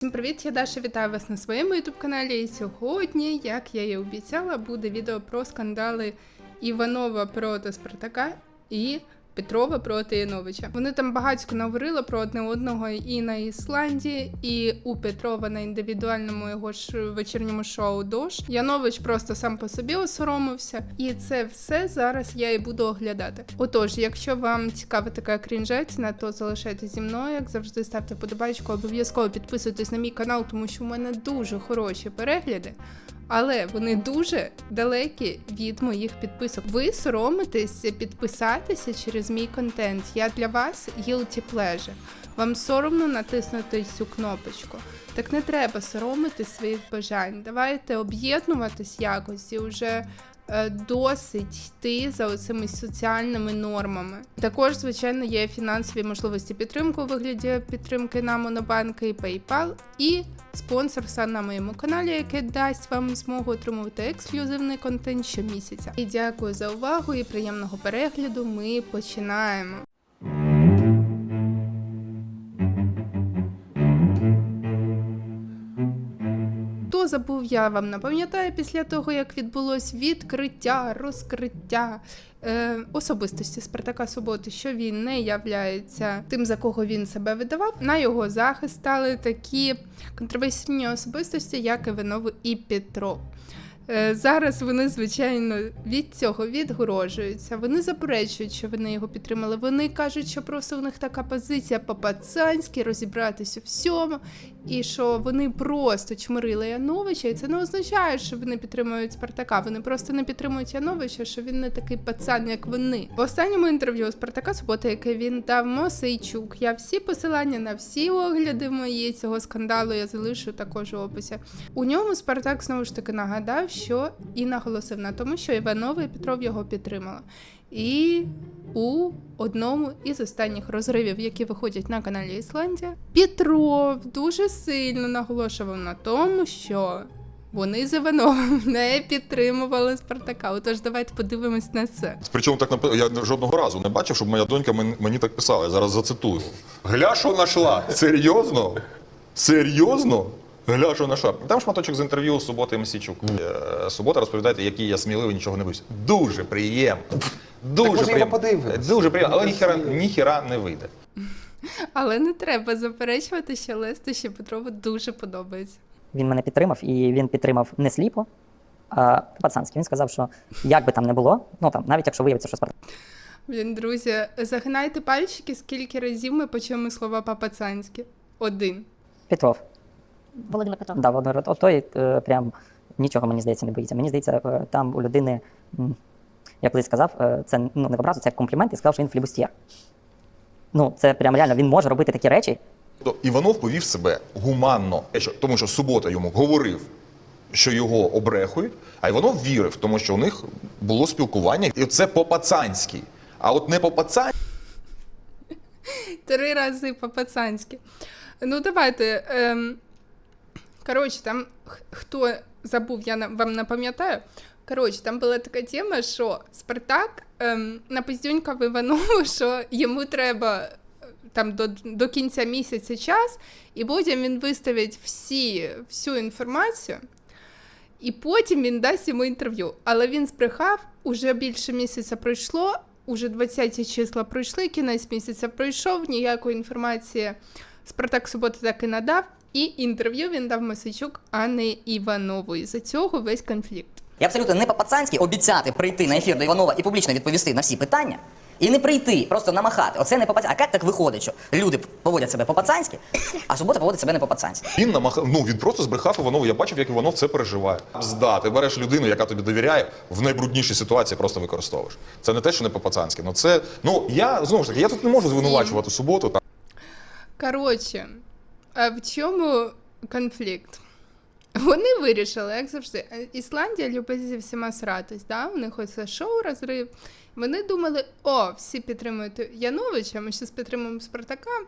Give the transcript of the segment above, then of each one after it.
Всім привіт, я Даша, вітаю вас на своєму ютуб каналі. І сьогодні, як я і обіцяла, буде відео про скандали Іванова проти Спартака і Петрова проти Яновича. Вони там багатько наговорили про одне одного і на Ісландії, і у Петрова на індивідуальному його ж вечірньому шоу Дощ. Янович просто сам по собі осоромився, і це все зараз я і буду оглядати. Отож, якщо вам цікава така крінжетина, то залишайтесь зі мною. Як завжди, ставте подобайку, обов'язково підписуйтесь на мій канал, тому що в мене дуже хороші перегляди. Але вони дуже далекі від моїх підписок. Ви соромитесь підписатися через мій контент. Я для вас guilty pleasure. Вам соромно натиснути цю кнопочку. Так не треба соромити своїх бажань. Давайте об'єднуватись якось і вже досить йти за оцими соціальними нормами. Також, звичайно, є фінансові можливості підтримки у вигляді підтримки на Монобанки і PayPal і спонсорства на моєму каналі, яке дасть вам змогу отримувати ексклюзивний контент щомісяця. І дякую за увагу і приємного перегляду. Ми починаємо. Забув я вам напам'ятаю після того, як відбулось відкриття, розкриття е, особистості Спартака Суботи, що він не являється тим, за кого він себе видавав. На його захист стали такі контроверсійні особистості, як Іванов і Петров. Е, Зараз вони, звичайно, від цього відгорожуються. Вони заперечують, що вони його підтримали. Вони кажуть, що просто у них така позиція по-пацанськи розібратися у всьому, і що вони просто чмирили Яновича. І це не означає, що вони підтримують Спартака. Вони просто не підтримують Яновича, що він не такий пацан, як вони. В останньому інтерв'ю Спартака Субота, яке він дав Мосейчук, я всі посилання на всі огляди мої цього скандалу я залишу також у описі. У ньому Спартак знову ж таки нагадав, що і наголосив на тому, що Іванова і Петров його підтримали. І у одному із останніх розривів, які виходять на каналі Ісландія, Петров дуже сильно наголошував на тому, що вони з Івановим не підтримували Спартака. Отож, давайте подивимось на це. Причому так напи- я жодного разу не бачив, щоб моя донька мені так писала. Я зараз зацитую. Гля, що нашла? Серйозно? Серйозно? Гля, що нашла. Там шматочок з інтерв'ю Суботи Мсічук. Е, Субота розповідаєте, який я сміливий, нічого не боюсь. Дуже приємно. Дуже може, приємно. подивимось? Дуже приємно, але ніхера, ніхера не вийде. Але не треба заперечувати, що Лесту ще Петрову дуже подобається. Він мене підтримав, і він підтримав не сліпо, а пацанськи. Він сказав, що як би там не було, ну там, навіть якщо виявиться, що Спартак Блін, друзі, загинайте пальчики, скільки разів ми почуємо слова по-пацанськи. Один. Петров Володимир Петров. дав одну рот, той е, прям нічого мені здається не боїться. Мені здається, е, там у людини, м, я колись сказав, е, це ну не в образу, це як комплімент, і сказав, що він флібустєр. Ну, це прям реально, він може робити такі речі, Тобто Іванов повів себе гуманно, Що- тому що субота йому говорив, що його обрехують, а Іванов вірив, тому що у них було спілкування, і це по-пацанськи. А от не по-пацанськи. Три рази по-пацанськи. Ну, давайте. Ем... Коротше, там хто забув, я на- вам напам'ятаю. Коротше, там була така тема, що Спартак ем, напиздюнькав Іванову, що йому треба е, там до, до кінця місяця час, і потім він виставить всі, всю інформацію, і потім він дасть йому інтерв'ю. Але він збрехав, уже більше місяця пройшло, уже 20 числа пройшли, кінець місяця пройшов, ніякої інформації Спартак Субота так і надав. І інтерв'ю він дав Мосичук, а не Іванову. І за цього весь конфлікт. І абсолютно не по-пацанськи обіцяти прийти на ефір до Іванова і публічно відповісти на всі питання. І не прийти, просто намахати. Оце не по-пацанськи. А як так виходить, що люди поводять себе по-пацанськи, а субота поводить себе не по-пацанськи? Він намахав, ну він просто збрехав Іванову. Я бачив, як Іванов це переживає. Зда, ти береш людину, яка тобі довіряє, в найбруднішій ситуації просто використовуєш. Це не те, що не по-пацанськи. Ну це ну я знову ж таки, я тут не можу звинувачувати суботу. Коротше, а в чому конфлікт? Вони вирішили, як завжди, е, Ісландія любить зі всіма сратись, да? у них оце шоу розрив. Вони думали, о, всі підтримують Яновича, ми зараз підтримуємо Спартака.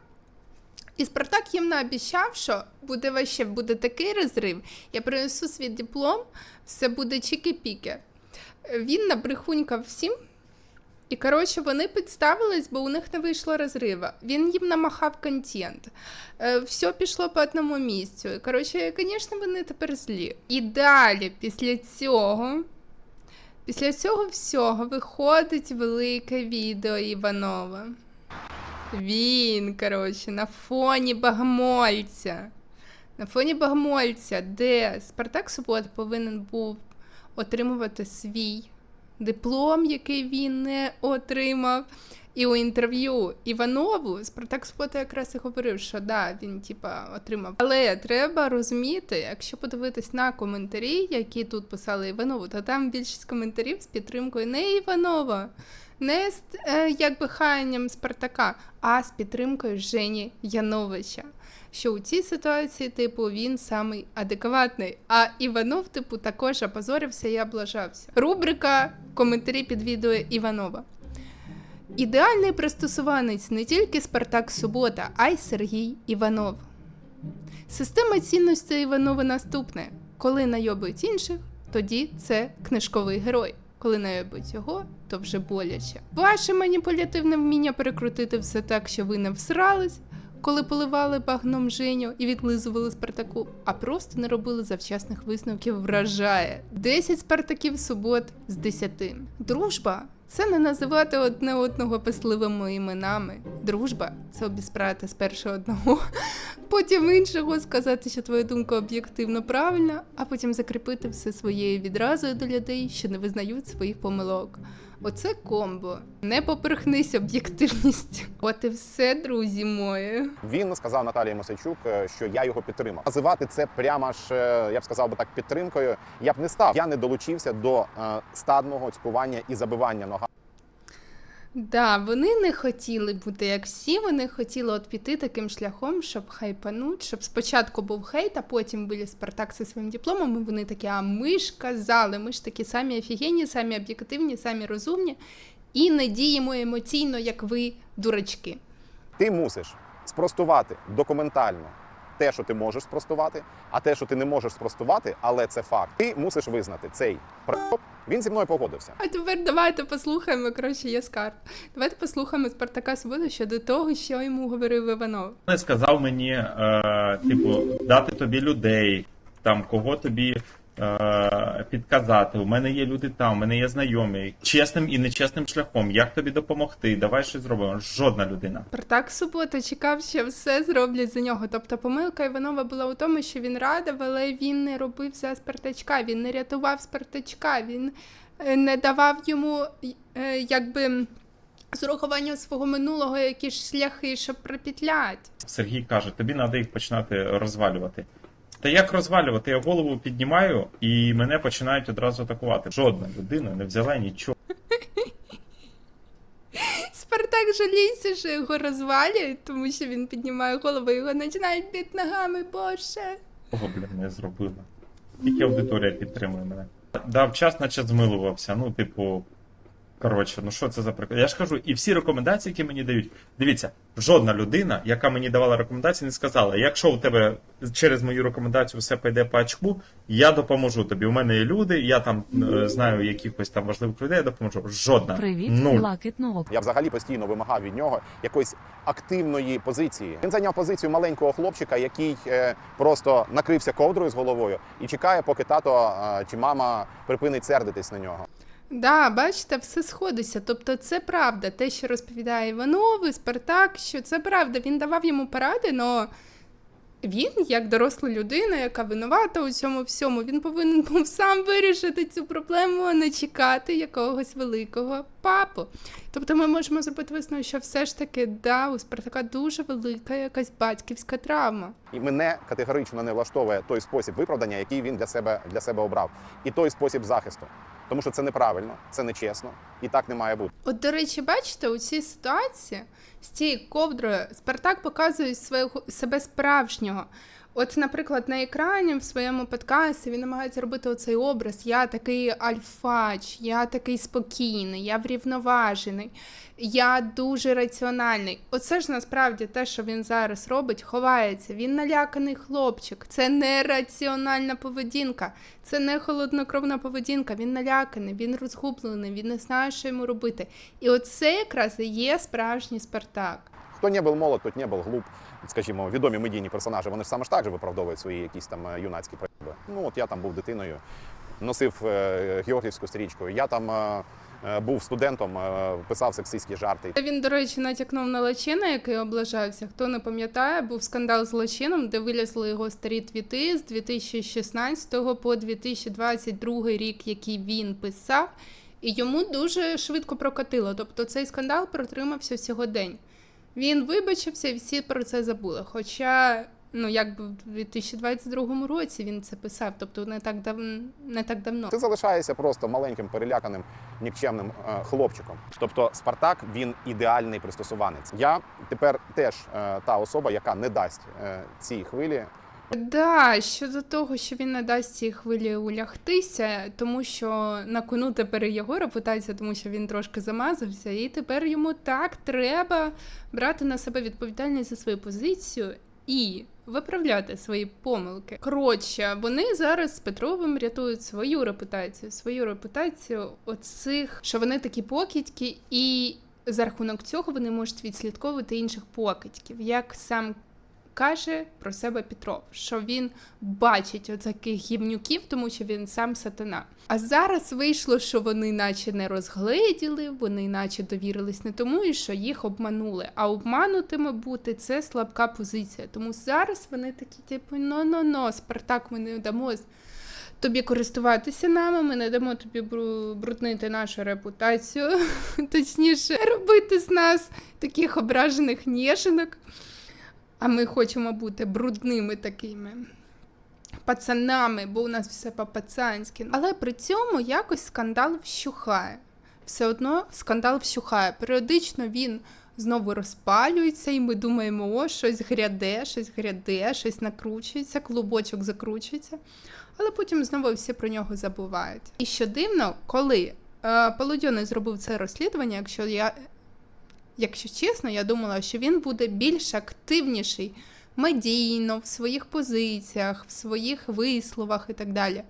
І Спартак їм наобіцяв, що буде ваще, буде такий розрив. Я принесу свій диплом, все буде чики-піки. Він набрехунькав всім, І коротше, вони підставились, бо у них не вийшло розрива. Він їм намахав контент. Е, все пішло по одному місцю. І, коротше, звісно, вони тепер злі. І далі, після цього, після цього всього виходить велике відео Іванова. Він, коротше, на фоні Багмольця. На фоні Багмольця, де Спартак Субота повинен був отримувати свій диплом, який він не отримав. І у інтерв'ю Іванову Спартак Субота якраз і говорив, що да, він типа отримав. Але треба розуміти, якщо подивитись на коментарі, які тут писали Іванову, то там більшість коментарів з підтримкою не Іванова, не з е, якби хаянням Спартака, а з підтримкою Жені Яновича. Що у цій ситуації, типу, він самий адекватний. А Іванов, типу, також опозорився і облажався. Рубрика коментарі під відео Іванова. Ідеальний пристосуванець не тільки Спартак Субота, а й Сергій Іванов. Система цінностей Іванова наступне: коли найобують інших, тоді це книжковий герой. Коли найобують його, то вже боляче. Ваше маніпулятивне вміння перекрутити все так, що ви не всрались, коли поливали багном Женю і відлизували Спартаку, а просто не робили завчасних висновків, вражає. 10 Спартаків субот з 10. Дружба це не називати одне одного писливими іменами. Дружба це обісправити спершу одного, потім іншого, сказати, що твоя думка об'єктивно правильна, а потім закріпити все своєю відразою до людей, що не визнають своїх помилок. Оце комбо. Не поперхнись об'єктивністю. От і все, друзі мої. Він сказав Наталії Мосейчук, е, що я його підтримав. Називати це прямо ж, е, я б сказав би так, підтримкою. Я б не став. Я не долучився до е, стадного цькування і забивання нога. Да, вони не хотіли бути як всі, вони хотіли от піти таким шляхом, щоб хайпануть, щоб спочатку був хейт, а потім були Спартак зі своїм дипломом, і вони такі, а ми ж казали, ми ж такі самі офігенні, самі об'єктивні, самі розумні, і не діємо емоційно, як ви, дурачки. Ти мусиш спростувати документально те, що ти можеш спростувати, а те, що ти не можеш спростувати, але це факт. Ти мусиш визнати цей проп. Він зі мною погодився. А тепер давайте послухаємо, коротше, є скарб. Давайте послухаємо Спартака Свободу щодо того, що йому говорив Іванов. не сказав мені, е, типу, дати тобі людей, там кого тобі підказати. У мене є люди там, у мене є знайомі, чесним і нечесним шляхом. Як тобі допомогти? Давай щось зробимо. Жодна людина. Спартак Субота чекав, що все зроблять за нього. Тобто помилка Іванова була у тому, що він радив, але він не робив за Спартачка, він не рятував Спартачка, він е, не давав йому е, якби з урахуванням свого минулого якісь шляхи, щоб пропетлять. Сергій каже: тобі треба їх починати розвалювати. Та як розвалювати? Я голову піднімаю і мене починають одразу атакувати. Жодна людина не взяла нічого. Спартак жаліється, що його розвалюють, тому що він піднімає голову, і його починають бити ногами, боже. Кого, блін, не зробила. Тільки аудиторія підтримує мене. Дав час, наче змилувався. Ну, типу, коротше, ну що це за приклад? Я ж кажу, і всі рекомендації, які мені дають, дивіться, жодна людина, яка мені давала рекомендації, не сказала: якщо у тебе через мою рекомендацію все пойде по очку, я допоможу тобі. У мене є люди, я там е, знаю якихось там важливих людей, я допоможу. Жодна. Привіт, Нуль. Я взагалі постійно вимагав від нього якоїсь активної позиції. Він зайняв позицію маленького хлопчика, який е, просто накрився ковдрою з головою і чекає, поки тато е, чи мама припинить сердитись на нього. Да, бачите, все сходиться. Тобто це правда. Те, що розповідає Іванов, Спартак, що це правда. Він давав йому поради, але він, як доросла людина, яка винувата у цьому всьому, він повинен був сам вирішити цю проблему, а не чекати якогось великого папу. Тобто ми можемо зробити висновок, що все ж таки да, у Спартака дуже велика якась батьківська травма. І мене категорично не влаштовує той спосіб виправдання, який він для себе для себе обрав, і той спосіб захисту. Тому що це неправильно, це нечесно, і так не має бути. От, до речі, бачите, у цій ситуації з цією ковдрою Спартак показує свого себе справжнього. От, наприклад, на екрані в своєму подкасті він намагається робити оцей образ. Я такий альфач, я такий спокійний, я врівноважений, я дуже раціональний. Оце ж насправді те, що він зараз робить, ховається. Він наляканий хлопчик. Це не раціональна поведінка, це не холоднокровна поведінка. Він наляканий, він розгублений, він не знає, що йому робити. І оце якраз і є справжній Спартак. Хто не був молод, тот не був глуп. Скажімо, відомі медійні персонажі, вони ж саме ж так же виправдовують свої якісь там е, юнацькі прояви. Ну от я там був дитиною, носив е, георгіївську стрічку. Я там е, був студентом, писав сексистські жарти. Він, до речі, натякнув на Лачина, який облажався. Хто не пам'ятає, був скандал з Лачином, де вилізли його старі твіти з 2016 по 2022 рік, який він писав, і йому дуже швидко прокатило. Тобто цей скандал протримався всього день. Він вибачився і всі про це забули. Хоча, ну якби в 2022 році він це писав, тобто не так дав... не так давно. Ти залишаєшся просто маленьким, переляканим, нікчемним е, хлопчиком. Тобто Спартак він ідеальний пристосуванець. Я тепер теж е, та особа, яка не дасть е, цій хвилі Да, щодо того, що він не дасть цій хвилі улягтися, тому що на кону тепер його репутація, тому що він трошки замазався, і тепер йому так треба брати на себе відповідальність за свою позицію і виправляти свої помилки. Коротше, вони зараз з Петровим рятують свою репутацію, свою репутацію оцих, що вони такі покидьки, і за рахунок цього вони можуть відслідковувати інших покидьків, як сам каже про себе Петров, що він бачить оцяких гівнюків, тому що він сам сатана. А зараз вийшло, що вони наче не розгледіли, вони наче довірились не тому, і що їх обманули. А обманутими бути це слабка позиція. Тому зараз вони такі, типу, но-но-но, Спартак, ми не дамо тобі користуватися нами, ми не дамо тобі бруднити нашу репутацію, точніше, робити з нас таких ображених нєшинок. А ми хочемо бути брудними такими пацанами, бо у нас все по-пацанськи. Але при цьому якось скандал вщухає. Все одно скандал вщухає. Періодично він знову розпалюється, і ми думаємо, о, щось гряде, щось гряде, щось накручується, клубочок закручується. Але потім знову всі про нього забувають. І що дивно, коли е, Полудьоний зробив це розслідування, якщо я якщо чесно, я думала, що він буде більш активніший медійно в своїх позиціях, в своїх висловах і так далі.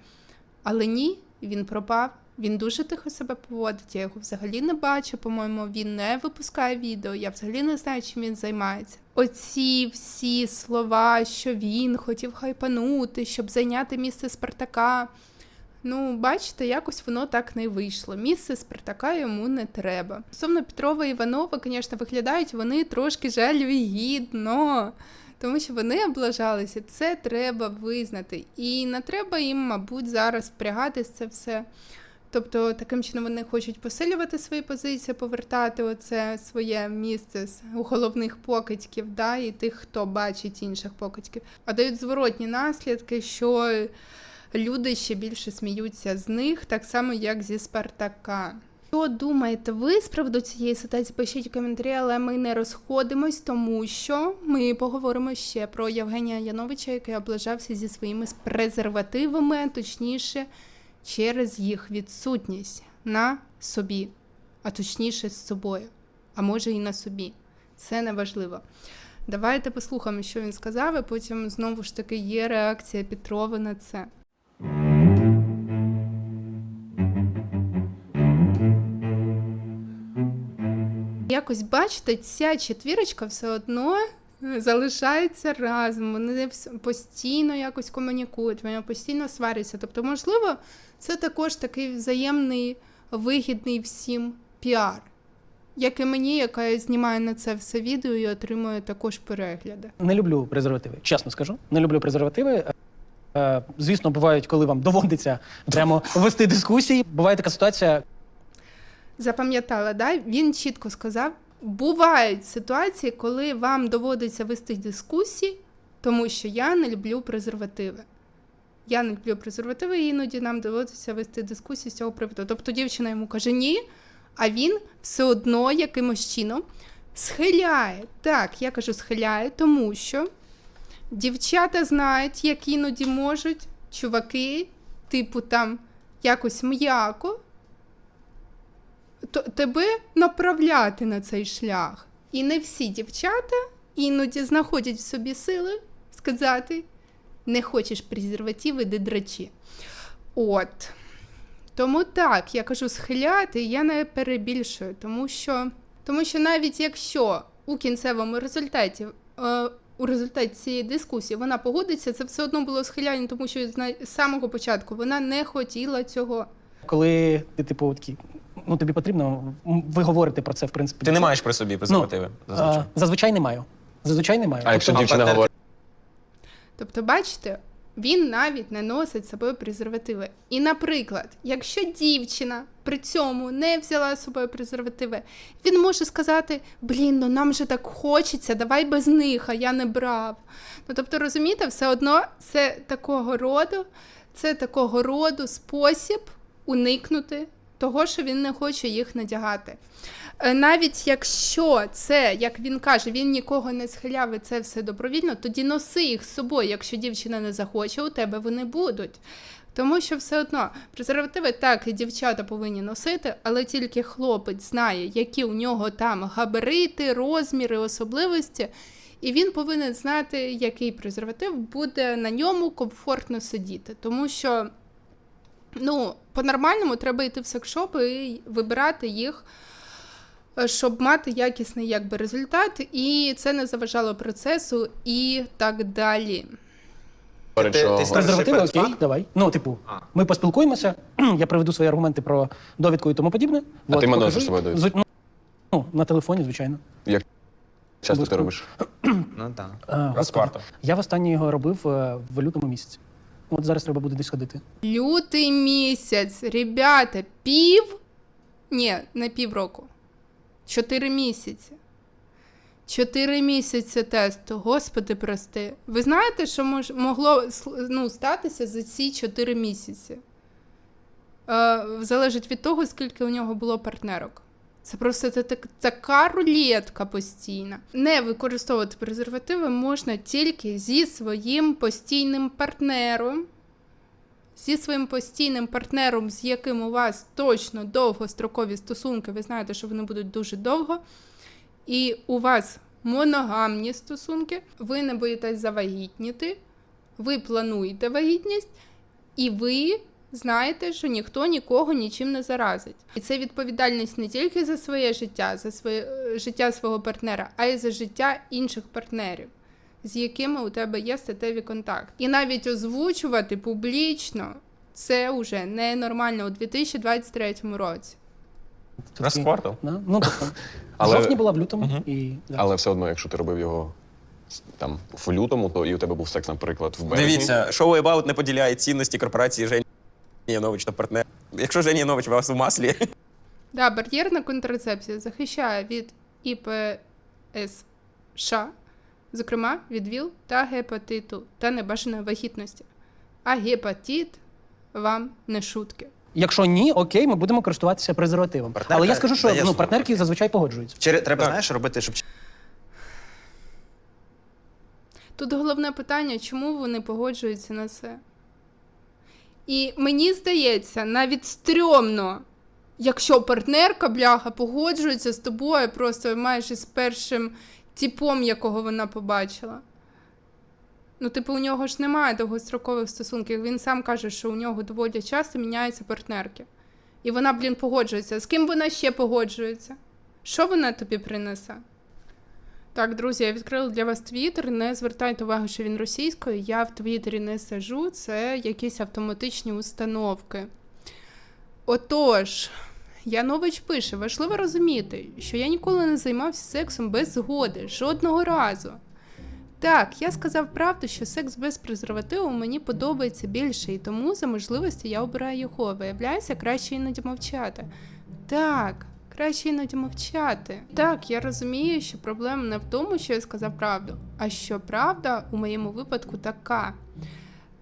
Але ні, він пропав. Він дуже тихо себе поводить. Я його взагалі не бачу. По-моєму, він не випускає відео. Я взагалі не знаю, чим він займається. Оці всі слова, що він хотів хайпанути, щоб зайняти місце Спартака. Ну, бачите, якось воно так не вийшло. Місце Спартака йому не треба. Стосовно Петрова і Іванова, звісно, виглядають вони трошки жалюгідно, тому що вони облажалися. Це треба визнати. І не треба їм, мабуть, зараз впрягатись це все. Тобто, таким чином вони хочуть посилювати свої позиції, повертати оце своє місце з- головних покидьків, да, і тих, хто бачить інших покидьків, а дають зворотні наслідки, що люди ще більше сміються з них, так само як зі Спартака. Що думаєте ви з приводу цієї ситуації? Пишіть в коментарі, але ми не розходимось, тому що ми поговоримо ще про Євгенія Яновича, який облажався зі своїми презервативами, точніше, через їх відсутність на собі, а точніше з собою, а може і на собі. Це не важливо. Давайте послухаємо, що він сказав, і потім знову ж таки є реакція Петрова на це. Якось бачите, ця четвірочка все одно е, залишається разом. Вони постійно якось комунікують, вони постійно сваряться. Тобто, можливо, це також такий взаємний, вигідний всім піар. Як і мені, яка знімає на це все відео і отримує також перегляди. Не люблю презервативи, чесно скажу. Не люблю презервативи. Е, Звісно, бувають, коли вам доводиться прямо вести дискусії. Буває така ситуація, Запам'ятала, да? Він чітко сказав: бувають ситуації, коли вам доводиться вести дискусії, тому що я не люблю презервативи. Я не люблю презервативи, і іноді нам доводиться вести дискусії з цього приводу. Тобто дівчина йому каже ні, а він все одно якимось чином схиляє. Так, я кажу схиляє, тому що Дівчата знають, як іноді можуть чуваки, типу там якось м'яко тебе направляти на цей шлях. І не всі дівчата іноді знаходять в собі сили сказати: не хочеш презерватив, іди драчі. От. Тому так, я кажу схиляти, я не перебільшую, тому що, тому що навіть якщо у кінцевому результаті, е, у результаті цієї дискусії вона погодиться, це все одно було схиляння, тому що з самого початку вона не хотіла цього. Коли ти, типу, такий, ну тобі потрібно, ви говорите про це, в принципі. Ти не маєш при собі презервативи Ну, зазвичай. зазвичай не маю. Зазвичай не маю. А якщо Тобто, дівчина говорить, Тобто, бачите, він навіть не носить з собою презервативи. І, наприклад, якщо дівчина при цьому не взяла з собою презервативи, він може сказати: блін, ну нам же так хочеться, давай без них, а я не брав. Ну тобто, розумієте, все одно це такого роду, це такого роду спосіб уникнути того, що він не хоче їх надягати. Е, Навіть якщо це, як він каже, він нікого не схиляв і це все добровільно, тоді носи їх з собою. Якщо дівчина не захоче, у тебе вони будуть. Тому що все одно презервативи так і дівчата повинні носити, але тільки хлопець знає, які у нього там габарити, розміри, особливості, і він повинен знати, який презерватив буде на ньому комфортно сидіти. Тому що ну, по-нормальному треба йти в секшопи і вибирати їх е, щоб мати якісний якби, результат, і це не заважало процесу і так далі. ти- ти- Презервативи, окей, давай. Ну, типу, ми поспілкуємося, я приведу свої аргументи про довідку і тому подібне. А ти мене з собою довідку? Зв- Ну, на телефоні, звичайно. як часто ти робиш? Ну так. А, Раз в. Я востаннє його робив е, в лютому місяці. От зараз треба буде десь ходити. Лютий місяць, ребята, пів. Ні, не півроку. Чотири місяці. Чотири місяці тесту. Господи, прости. Ви знаєте, що мож, могло ну, статися за ці чотири місяці? Е, залежить від того, скільки у нього було партнерок. Це просто та- та- така рулетка постійна. Не використовувати презервативи можна тільки зі своїм постійним партнером, зі своїм постійним партнером, з яким у вас точно довгострокові стосунки, ви знаєте, що вони будуть дуже довго, і у вас моногамні стосунки, ви не боїтесь завагітніти, ви плануєте вагітність, і ви знаєте, що ніхто нікого нічим не заразить. І це відповідальність не тільки за своє життя, за своє е, життя свого партнера, а й за життя інших партнерів з якими у тебе є статеві контакти. І навіть озвучувати публічно це вже ненормально у 2023 році. Раз в квартал. Да? Ну, тобто, Але- жовтні була в лютому. Мгм. І, да. Але все одно, якщо ти робив його там в лютому, то і у тебе був секс, наприклад, в березні. Дивіться, шоу About не поділяє цінності корпорації Жені Янович та партнер. Якщо Жені Янович у вас у маслі, Да, бар'єрна контрацепція захищає від ІПСШ, зокрема від ВІЛ та гепатиту та небажаної вагітності. А гепатит вам не шутки. Якщо ні, окей, ми будемо користуватися презервативом. Партнерка Але я скажу, що дає ну, партнерки зазвичай погоджуються. Чи треба, знаєш, робити, щоб Тут головне питання, чому вони погоджуються на це. І мені здається, навіть стрьомно, якщо партнерка, бляха, погоджується з тобою просто майже з першим типом, якого вона побачила. Ну, типу, у нього ж немає довгострокових стосунків. Він сам каже, що у нього доволі часто міняються партнерки. І вона, блін, погоджується. З ким вона ще погоджується? Що вона тобі принесе? Так, друзі, я відкрила для вас твіттер. Не звертайте увагу, що він російською. Я в твіттері не сижу, це якісь автоматичні установки. Отож, Янович пише: важливо розуміти, що я ніколи не займався сексом без згоди, жодного разу. Так, я сказав правду, що секс без презервативу мені подобається більше, і тому за можливості я обираю його. Виявляється, краще іноді мовчати. Так, краще іноді мовчати. Так, я розумію, що проблема не в тому, що я сказав правду, а що правда у моєму випадку така.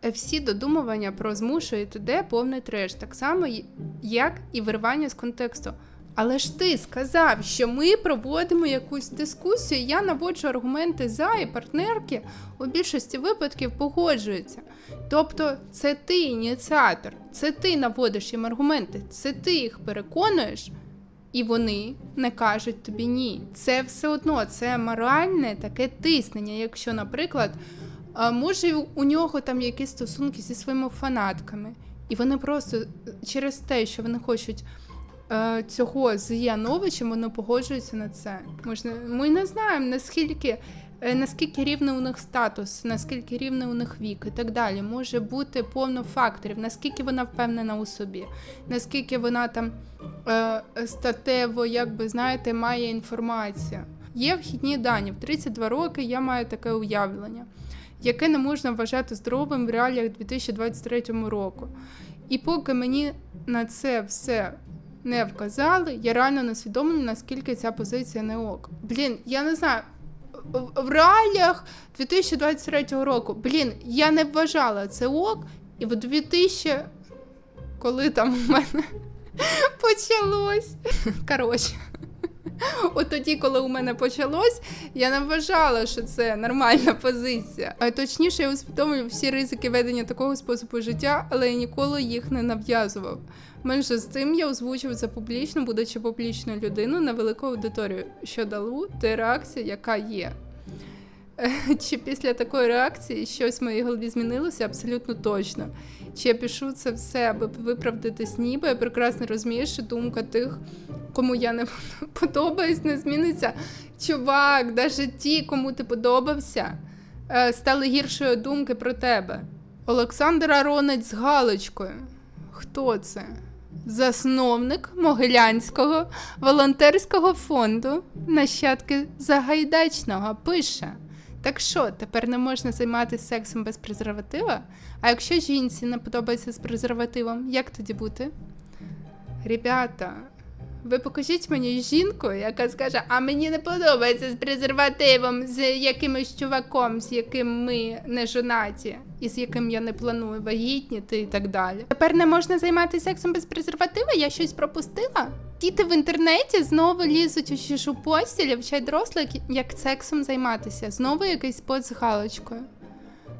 Е, Всі додумування про змушує т.д. повний треш, так само як і виривання з контексту. Але ж ти сказав, що ми проводимо якусь дискусію, я наводжу аргументи за, і партнерки у більшості випадків погоджуються. Тобто, це ти ініціатор, це ти наводиш їм аргументи, це ти їх переконуєш, і вони не кажуть тобі ні. Це все одно це моральне таке тиснення. Якщо, наприклад, може у нього там якісь стосунки зі своїми фанатками, і вони просто е, через те, що вони хочуть е, цього з Яновичем, вони погоджуються на це. Можна, ми не знаємо наскільки. Е, Наскільки рівний у них статус, наскільки рівний у них вік і так далі, може бути повно факторів, наскільки вона впевнена у собі, наскільки вона там е, статево, якби знаєте, має інформацію. Є вхідні дані. В 32 роки я маю таке уявлення, яке не можна вважати здоровим в реаліях 2023 року. І поки мені на це все не вказали, я реально не свідомлена, наскільки ця позиція не ок. Блін, я не знаю. В- реаліях 2023 року, блін, я не вважала це ок, і в 2000, коли там у мене почалось. Коротше. От тоді, коли у мене почалось, я не вважала, що це нормальна позиція. А точніше, я усвідомлюю всі ризики ведення такого способу життя, але я ніколи їх не нав'язував. Менше з тим я озвучив це публічно, будучи публічною людиною на велику аудиторію, що дало те реакція, яка є. Чи після такої реакції щось в моїй голові змінилося? Абсолютно точно. Чи я пишу це все, аби виправдатись ніби, я прекрасно розумію, що думка тих, кому я не подобаюсь, не зміниться. Чувак, навіть ті, кому ти подобався, е, стали гіршої думки про тебе. Олександр Аронець з галочкою. Хто це? Засновник Могилянського волонтерського фонду Нащадки Загайдачного пише. Так що, тепер не можна займатися сексом без презерватива? А якщо жінці не подобається з презервативом, як тоді бути? Ребята, ви покажіть мені жінку, яка скаже, а мені не подобається з презервативом, з якимось чуваком, з яким ми не жонаті, і з яким я не планую вагітніти і так далі. Тепер не можна займатися сексом без презерватива? Я щось пропустила? Діти в інтернеті знову лізуть у чужу постіль, вчать дорослих, як сексом займатися. Знову якийсь пост з галочкою.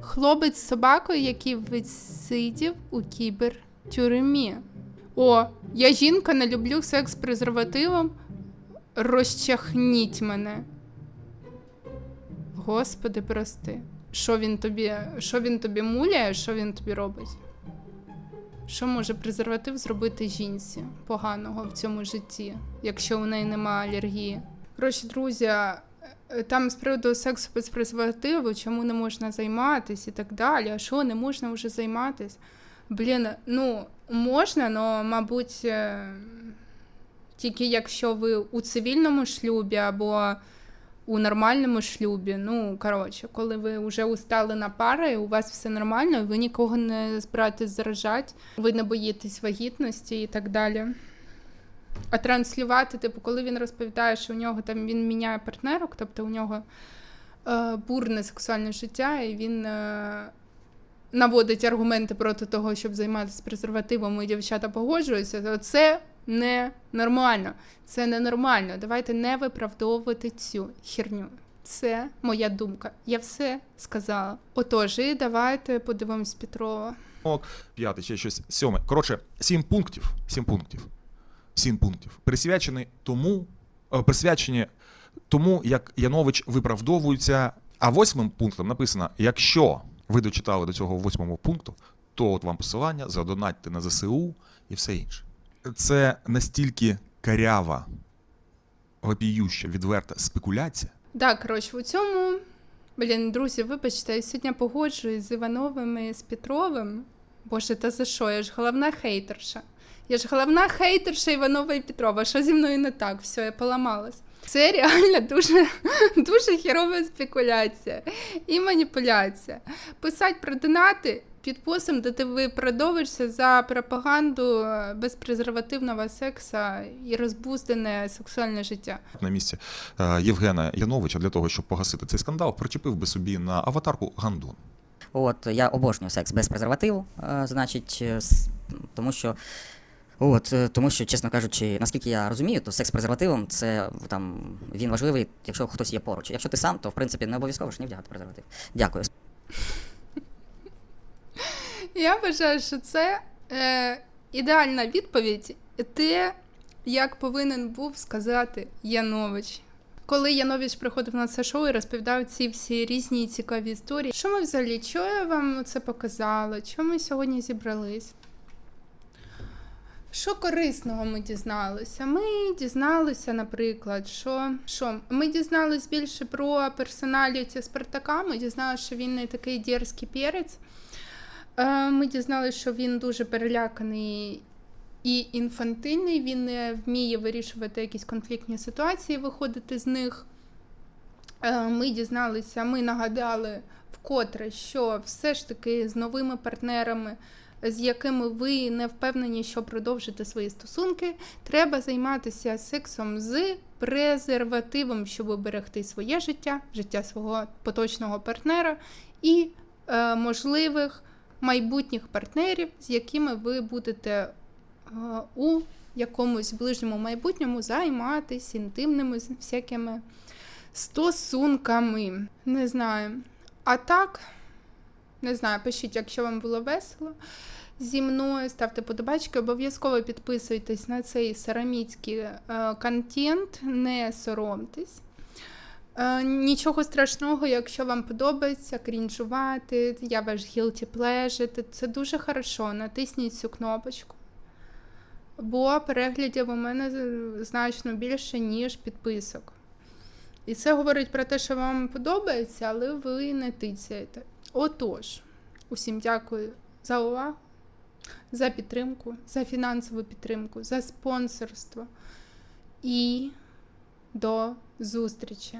Хлопець з собакою, який відсидів у кібертюрмі. О, я жінка, не люблю секс з презервативом. Розчахніть мене. Господи, прости. Що він тобі, що він тобі муляє, що він тобі робить? Що може презерватив зробити жінці поганого в цьому житті, якщо у неї немає алергії? Коротше, друзі, е, там з приводу сексу без презервативу, чому не можна займатися і так далі. А що не можна вже займатися? Блін, ну можна, але, мабуть, е, тільки якщо ви у цивільному шлюбі або у нормальному шлюбі. Ну, коротше, коли ви вже устали на пари, у вас все нормально, ви нікого не збираєтесь заражати, ви не боїтесь вагітності і так далі. А транслювати, типу, коли він розповідає, що у нього там він міняє партнерок, тобто у нього е, бурне сексуальне життя, і він е, наводить аргументи проти того, щоб займатися презервативом, і дівчата погоджуються, то це не нормально. Це ненормально. Давайте не виправдовувати цю херню. Це моя думка. Я все сказала. Отож, і давайте подивимось Петрова. П'ятий, ще щось сьоме. Коротше, сім пунктів. Сім пунктів. Сім пунктів. Присвячені тому, е, присвячені тому, як Янович виправдовується. А восьмим пунктом написано: якщо ви дочитали до цього восьмого пункту, то от вам посилання, задонатьте на ЗСУ і все інше. Це настільки карява, вопіюща, відверта спекуляція. Так, коротше, у цьому. Блін, друзі, вибачте, я сьогодні погоджуюсь з Івановим і з Петровим. Боже, та за що? Я ж головна хейтерша. Я ж головна хейтерша Іванова і Петрова. Що зі мною не так? Все, я поламалась. Це реально дуже, дуже херова спекуляція і маніпуляція. Писать про донати під постом, де ти виправдовуєшся за пропаганду е, безпрезервативного секса і розбуздене сексуальне життя. На місці е, Євгена Яновича для того, щоб погасити цей скандал, причепив би собі на аватарку гандон. От я обожнюю секс без презервативу, е, значить, тому що От, е, тому що, чесно кажучи, наскільки я розумію, то секс з презервативом це там він важливий, якщо хтось є поруч. Якщо ти сам, то в принципі не обов'язково ж не вдягати презерватив. Дякую. Я вважаю, що це е, ідеальна відповідь, те, як повинен був сказати Янович. Коли Янович приходив на це шоу і розповідав ці всі різні цікаві історії, що ми взагалі, що я вам це показала, що ми сьогодні зібрались? Що корисного ми дізналися? Ми дізналися, наприклад, що, що ми дізналися більше про персоналіті Спартака. Ми дізналися, що він не такий дерзкий перець. Е, Ми дізналися, що він дуже переляканий і інфантильний, він не вміє вирішувати якісь конфліктні ситуації, виходити з них. Е, Ми дізналися, ми нагадали вкотре, що все ж таки з новими партнерами, з якими ви не впевнені, що продовжите свої стосунки, треба займатися сексом з презервативом, щоб оберегти своє життя, життя свого поточного партнера і е, можливих майбутніх партнерів, з якими ви будете е, у якомусь ближньому майбутньому займатися інтимними всякими стосунками. Не знаю. А так, не знаю, пишіть, якщо вам було весело. Зі мною ставте подобачки, обов'язково підписуйтесь на цей сараміцький е, контент, не соромтесь. Е, нічого страшного, якщо вам подобається крінжувати, я ваш guilty pleasure, це дуже хорошо. Натисніть цю кнопочку. Бо переглядів у мене значно більше, ніж підписок. І це говорить про те, що вам подобається, але ви не тицяєте. Отож, усім дякую за увагу, за підтримку, за фінансову підтримку, за спонсорство і до зустрічі.